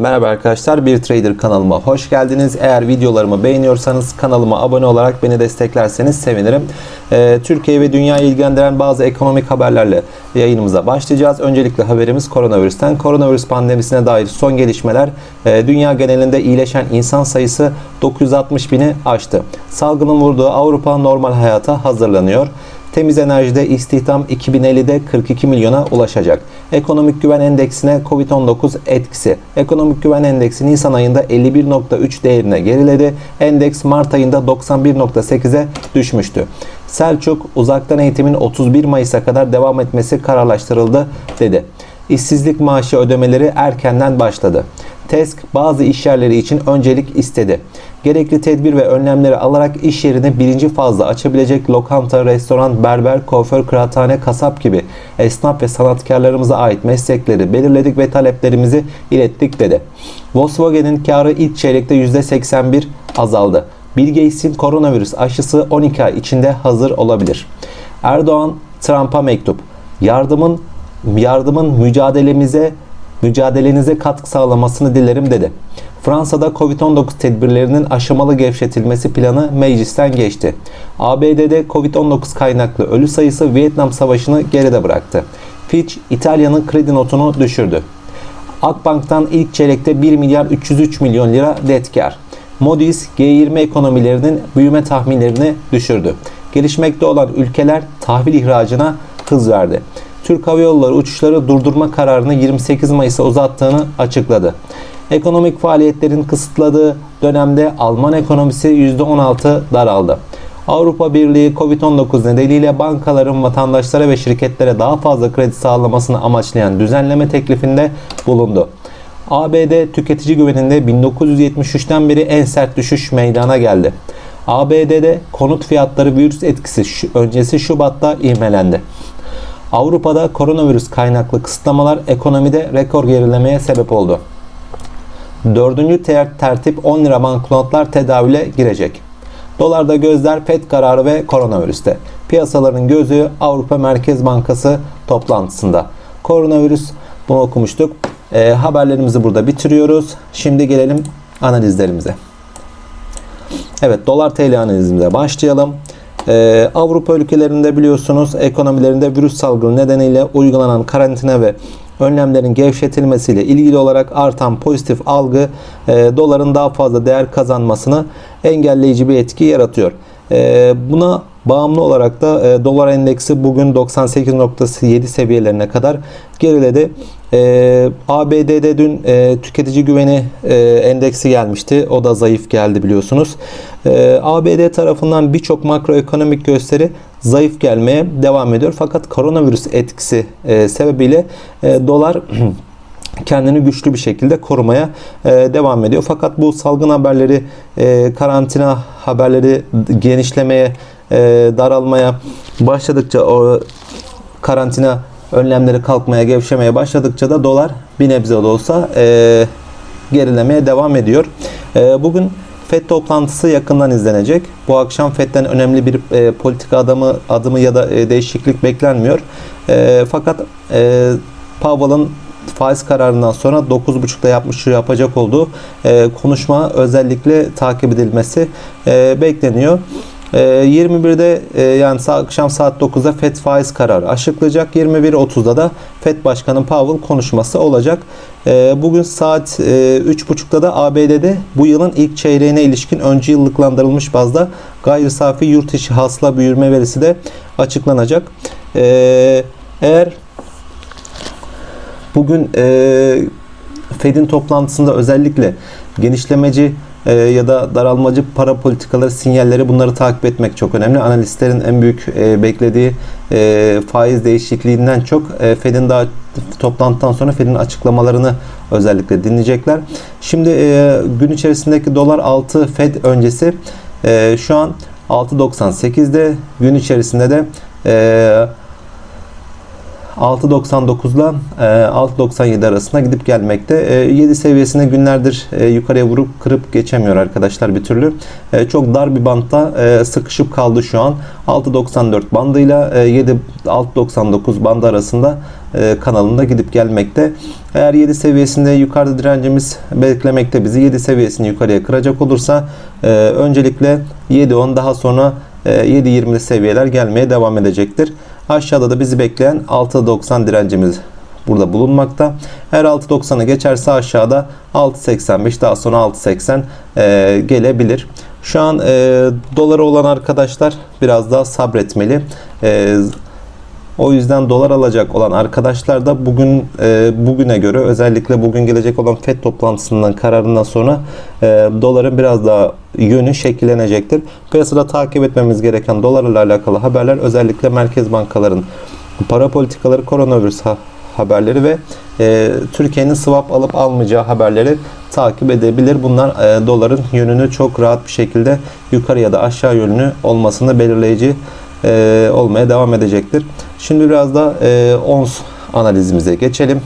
Merhaba arkadaşlar, Bir Trader kanalıma hoş geldiniz. Eğer videolarımı beğeniyorsanız kanalıma abone olarak beni desteklerseniz sevinirim. Ee, Türkiye ve dünyayı ilgilendiren bazı ekonomik haberlerle yayınımıza başlayacağız. Öncelikle haberimiz koronavirüsten. Koronavirüs pandemisine dair son gelişmeler. Ee, dünya genelinde iyileşen insan sayısı 960 bini aştı. Salgının vurduğu Avrupa normal hayata hazırlanıyor. Temiz enerjide istihdam 2050'de 42 milyona ulaşacak. Ekonomik güven endeksine Covid-19 etkisi. Ekonomik güven endeksi Nisan ayında 51.3 değerine geriledi. Endeks Mart ayında 91.8'e düşmüştü. Selçuk uzaktan eğitimin 31 Mayıs'a kadar devam etmesi kararlaştırıldı dedi. İşsizlik maaşı ödemeleri erkenden başladı. TESK bazı işyerleri için öncelik istedi. Gerekli tedbir ve önlemleri alarak iş yerini birinci fazla açabilecek lokanta, restoran, berber, kuaför, kıraathane, kasap gibi esnaf ve sanatkarlarımıza ait meslekleri belirledik ve taleplerimizi ilettik dedi. Volkswagen'in karı ilk çeyrekte %81 azaldı. Bill Gates'in koronavirüs aşısı 12 ay içinde hazır olabilir. Erdoğan Trump'a mektup. Yardımın yardımın mücadelemize mücadelenize katkı sağlamasını dilerim dedi. Fransa'da Covid-19 tedbirlerinin aşamalı gevşetilmesi planı meclisten geçti. ABD'de Covid-19 kaynaklı ölü sayısı Vietnam Savaşı'nı geride bıraktı. Fitch, İtalya'nın kredi notunu düşürdü. Akbank'tan ilk çeyrekte 1 milyar 303 milyon lira net kar. Moody's G20 ekonomilerinin büyüme tahminlerini düşürdü. Gelişmekte olan ülkeler tahvil ihracına hız verdi. Türk Hava Yolları uçuşları durdurma kararını 28 Mayıs'a uzattığını açıkladı. Ekonomik faaliyetlerin kısıtladığı dönemde Alman ekonomisi %16 daraldı. Avrupa Birliği Covid-19 nedeniyle bankaların vatandaşlara ve şirketlere daha fazla kredi sağlamasını amaçlayan düzenleme teklifinde bulundu. ABD tüketici güveninde 1973'ten beri en sert düşüş meydana geldi. ABD'de konut fiyatları virüs etkisi öncesi Şubat'ta ivmelendi. Avrupa'da koronavirüs kaynaklı kısıtlamalar ekonomide rekor gerilemeye sebep oldu. Dördüncü ter tertip 10 lira banknotlar tedavüle girecek. Dolarda gözler FED kararı ve koronavirüste. Piyasaların gözü Avrupa Merkez Bankası toplantısında. Koronavirüs bunu okumuştuk. E, haberlerimizi burada bitiriyoruz. Şimdi gelelim analizlerimize. Evet dolar TL analizimize başlayalım. Ee, Avrupa ülkelerinde biliyorsunuz ekonomilerinde virüs salgını nedeniyle uygulanan karantina ve önlemlerin gevşetilmesiyle ilgili olarak artan pozitif algı e, doların daha fazla değer kazanmasını engelleyici bir etki yaratıyor. E, buna bağımlı olarak da e, dolar endeksi bugün 98.7 seviyelerine kadar geriledi. E, ABD'de dün e, tüketici güveni e, endeksi gelmişti. O da zayıf geldi biliyorsunuz. E, ABD tarafından birçok makroekonomik gösteri zayıf gelmeye devam ediyor. Fakat koronavirüs etkisi e, sebebiyle e, dolar kendini güçlü bir şekilde korumaya e, devam ediyor. Fakat bu salgın haberleri, e, karantina haberleri genişlemeye, e, daralmaya başladıkça o karantina önlemleri kalkmaya, gevşemeye başladıkça da dolar bir nebze de olsa e, gerilemeye devam ediyor. E, bugün FED toplantısı yakından izlenecek. Bu akşam FED'den önemli bir e, politika adımı, adımı ya da e, değişiklik beklenmiyor. E, fakat e, Powell'ın faiz kararından sonra 9.30'da yapmış yapacak olduğu e, konuşma özellikle takip edilmesi e, bekleniyor. 21'de e, yani akşam saat 9'da FED faiz kararı açıklayacak. 21.30'da da FED Başkanı Powell konuşması olacak. E, bugün saat 3.30'da e, da ABD'de bu yılın ilk çeyreğine ilişkin öncü yıllıklandırılmış bazda gayri safi yurt içi hasıla büyüme verisi de açıklanacak. Eğer bugün Fed'in toplantısında özellikle genişlemeci e, ya da daralmacı para politikaları sinyalleri bunları takip etmek çok önemli. Analistlerin en büyük e, beklediği e, faiz değişikliğinden çok e, Fed'in daha toplantıdan sonra Fed'in açıklamalarını özellikle dinleyecekler. Şimdi e, gün içerisindeki dolar 6 Fed öncesi e, şu an 6.98'de gün içerisinde de e, 6.99 ile e, 6.97 arasında gidip gelmekte. E, 7 seviyesine günlerdir e, yukarıya vurup kırıp geçemiyor arkadaşlar bir türlü. E, çok dar bir bantta e, sıkışıp kaldı şu an. 6.94 bandıyla e, 7 6.99 bandı arasında e, kanalında gidip gelmekte. Eğer 7 seviyesinde yukarıda direncimiz beklemekte bizi 7 seviyesini yukarıya kıracak olursa e, öncelikle 7.10 daha sonra e, 7.20'li seviyeler gelmeye devam edecektir. Aşağıda da bizi bekleyen 6.90 direncimiz burada bulunmakta. Eğer 6.90'ı geçerse aşağıda 6.85 daha sonra 6.80 e, gelebilir. Şu an e, doları olan arkadaşlar biraz daha sabretmeli. E, o yüzden dolar alacak olan arkadaşlar da bugün e, bugüne göre özellikle bugün gelecek olan FED toplantısından kararından sonra e, doların biraz daha yönü şekillenecektir. Piyasada takip etmemiz gereken dolarla alakalı haberler özellikle merkez bankaların para politikaları koronavirüs ha- haberleri ve e, Türkiye'nin swap alıp almayacağı haberleri takip edebilir. Bunlar e, doların yönünü çok rahat bir şekilde yukarı ya da aşağı yönünü olmasını belirleyici e, olmaya devam edecektir. Şimdi biraz da e, ons analizimize geçelim.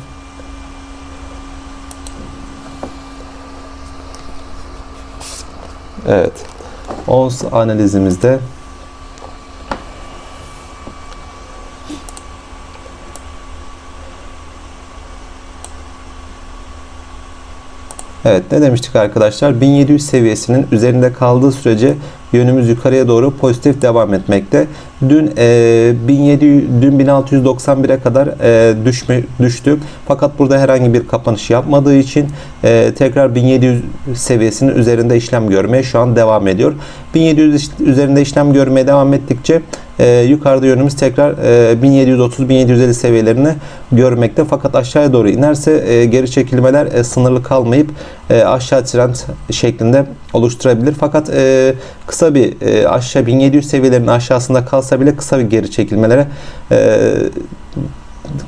Evet. Ons analizimizde Evet ne demiştik arkadaşlar? 1700 seviyesinin üzerinde kaldığı sürece yönümüz yukarıya doğru pozitif devam etmekte. Dün e, 1700 dün 1691'e kadar e, düşme, düştü. Fakat burada herhangi bir kapanış yapmadığı için e, tekrar 1700 seviyesinin üzerinde işlem görmeye şu an devam ediyor. 1700 iş- üzerinde işlem görmeye devam ettikçe e, yukarıda yönümüz tekrar e, 1730-1750 seviyelerini görmekte. Fakat aşağıya doğru inerse e, geri çekilmeler e, sınırlı kalmayıp e, aşağı trend şeklinde oluşturabilir. Fakat e, kısa bir e, aşağı 1700 seviyelerinin aşağısında kalsa bile kısa bir geri çekilmelere e,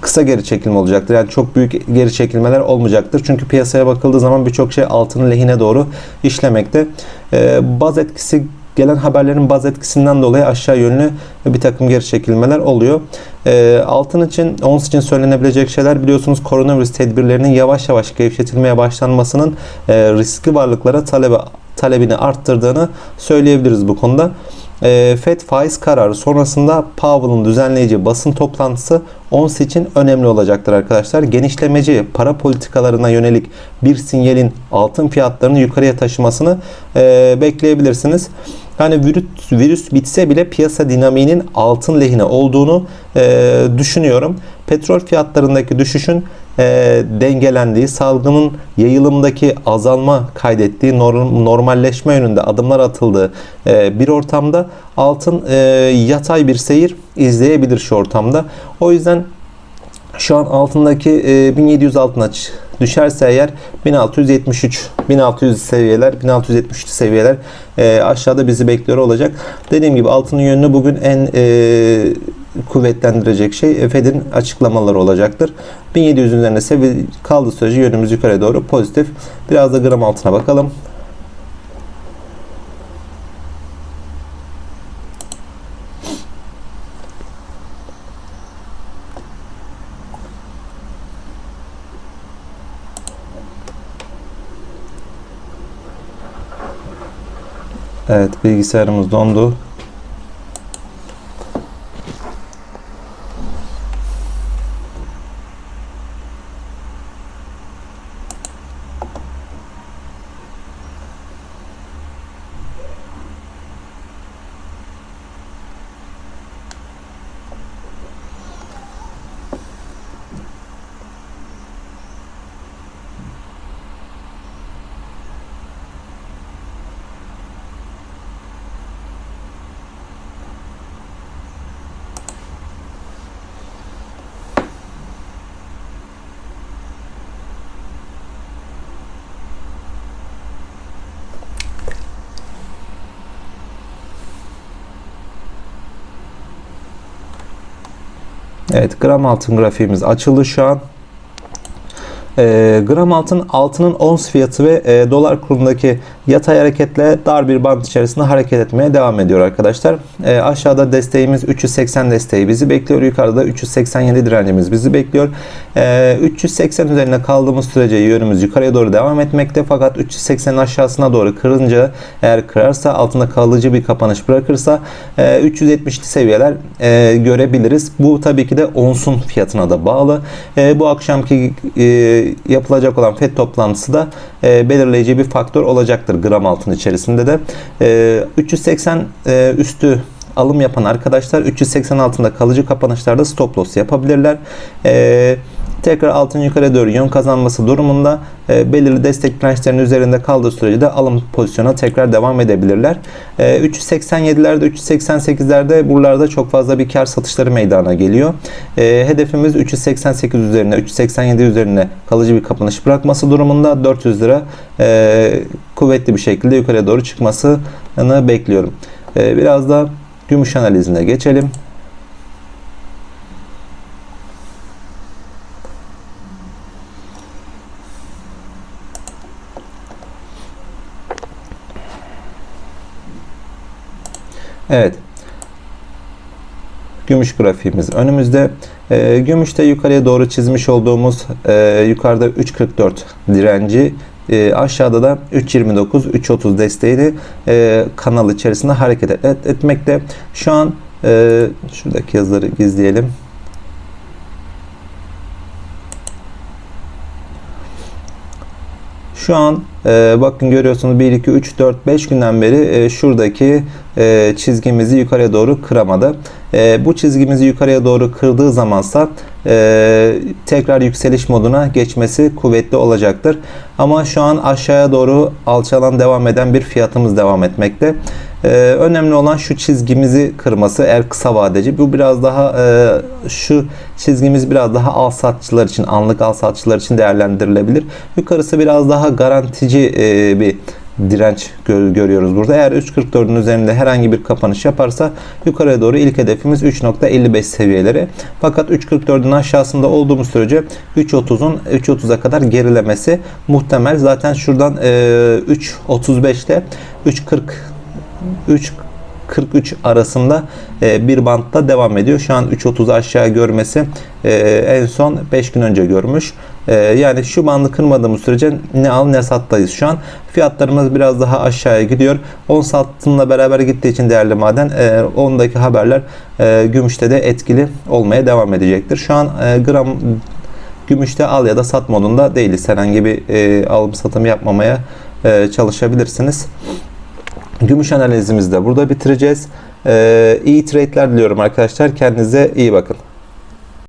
kısa geri çekilme olacaktır. Yani çok büyük geri çekilmeler olmayacaktır. Çünkü piyasaya bakıldığı zaman birçok şey altının lehine doğru işlemekte. E, baz etkisi gelen haberlerin baz etkisinden dolayı aşağı yönlü bir takım geri çekilmeler oluyor. E, altın için, ons için söylenebilecek şeyler biliyorsunuz koronavirüs tedbirlerinin yavaş yavaş gevşetilmeye başlanmasının e, riskli varlıklara talebe talebini arttırdığını söyleyebiliriz bu konuda. E, FED faiz kararı sonrasında Powell'ın düzenleyici basın toplantısı ons için önemli olacaktır arkadaşlar. Genişlemeci para politikalarına yönelik bir sinyalin altın fiyatlarını yukarıya taşımasını e, bekleyebilirsiniz. Yani virüs, virüs bitse bile piyasa dinamiğinin altın lehine olduğunu e, düşünüyorum. Petrol fiyatlarındaki düşüşün e, dengelendiği, salgının yayılımdaki azalma kaydettiği, norm- normalleşme yönünde adımlar atıldığı e, bir ortamda altın e, yatay bir seyir izleyebilir şu ortamda. O yüzden şu an altındaki e, 1700 altına düşerse eğer 1673 1600 seviyeler 1673 seviyeler e, aşağıda bizi bekliyor olacak. Dediğim gibi altının yönünü bugün en e, kuvvetlendirecek şey Fed'in açıklamaları olacaktır. 1700 üzerinde seviye kaldığı sürece yönümüz yukarı doğru pozitif. Biraz da gram altına bakalım. Evet bilgisayarımız dondu. Evet gram altın grafiğimiz açıldı şu an. E, gram altın altının ons fiyatı ve e, dolar kurundaki yatay hareketle dar bir band içerisinde hareket etmeye devam ediyor arkadaşlar. E, aşağıda desteğimiz 380 desteği bizi bekliyor. Yukarıda 387 direncimiz bizi bekliyor. E, 380 üzerine kaldığımız sürece yönümüz yukarıya doğru devam etmekte. Fakat 380'in aşağısına doğru kırınca eğer kırarsa altında kalıcı bir kapanış bırakırsa e, 370'li seviyeler e, görebiliriz. Bu tabii ki de onsun fiyatına da bağlı. E, bu akşamki e, yapılacak olan FED toplantısı da e, belirleyici bir faktör olacaktır gram altın içerisinde de. E, 380 e, üstü alım yapan arkadaşlar 380 altında kalıcı kapanışlarda stop loss yapabilirler. E, tekrar altın yukarı doğru yön kazanması durumunda e, belirli destek dirençlerinin üzerinde kaldığı sürece de alım pozisyona tekrar devam edebilirler. E, 387'lerde 388'lerde buralarda çok fazla bir kar satışları meydana geliyor. E, hedefimiz 388 üzerine 387 üzerine kalıcı bir kapanış bırakması durumunda 400 lira e, kuvvetli bir şekilde yukarıya doğru çıkmasını bekliyorum. E, biraz da gümüş analizine geçelim. Evet. Gümüş grafiğimiz önümüzde. E, gümüşte yukarıya doğru çizmiş olduğumuz e, yukarıda 3.44 direnci e, aşağıda da 3.29 3.30 desteğini e, kanal içerisinde hareket et, et, etmekte. Şu an e, şuradaki yazıları gizleyelim. Şu an e, bakın görüyorsunuz 1, 2, 3, 4, 5 günden beri e, şuradaki e, çizgimizi yukarıya doğru kıramadı. E, bu çizgimizi yukarıya doğru kırdığı zamansa e, tekrar yükseliş moduna geçmesi kuvvetli olacaktır. Ama şu an aşağıya doğru alçalan devam eden bir fiyatımız devam etmekte. Ee, önemli olan şu çizgimizi kırması eğer kısa vadeci. Bu biraz daha e, şu çizgimiz biraz daha al satçılar için anlık al satçılar için değerlendirilebilir. Yukarısı biraz daha garantici e, bir direnç gör, görüyoruz burada. Eğer 3.44'ün üzerinde herhangi bir kapanış yaparsa yukarıya doğru ilk hedefimiz 3.55 seviyeleri. Fakat 3.44'ün aşağısında olduğumuz sürece 3.30'un 3.30'a kadar gerilemesi muhtemel. Zaten şuradan e, 3.35'te 3.40 3.43 arasında e, bir bantta devam ediyor. Şu an 3.30 aşağı görmesi e, en son 5 gün önce görmüş. E, yani şu bandı kırmadığımız sürece ne al ne sattayız şu an. Fiyatlarımız biraz daha aşağıya gidiyor. 10 sattığımla beraber gittiği için değerli maden e, 10'daki haberler e, gümüşte de etkili olmaya devam edecektir. Şu an e, gram gümüşte al ya da sat modunda değiliz. Herhangi bir e, alım satım yapmamaya e, çalışabilirsiniz. Gümüş analizimizi de burada bitireceğiz. Ee, iyi trade'ler diliyorum arkadaşlar. Kendinize iyi bakın.